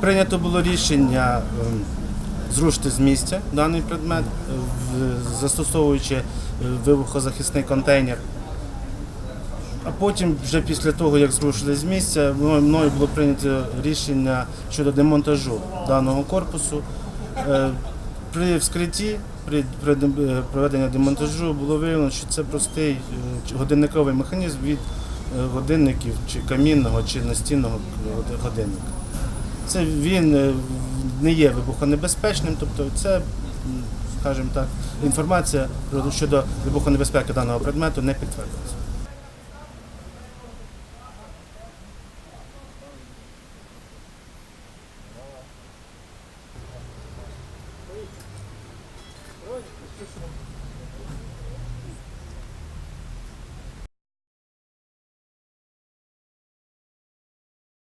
Прийнято було рішення ем, зрушити з місця даний предмет, застосовуючи е, вибухозахисний контейнер. А потім, вже після того, як зрушили з місця, мною було прийнято рішення щодо демонтажу даного корпусу. Е, При вскритті, при е, проведенні демонтажу було виявлено, що це простий е, годинниковий механізм від годинників чи камінного, чи настінного годинника. Це він не є вибухонебезпечним, тобто це, скажімо так, інформація щодо вибухонебезпеки даного предмету не підтвердилася.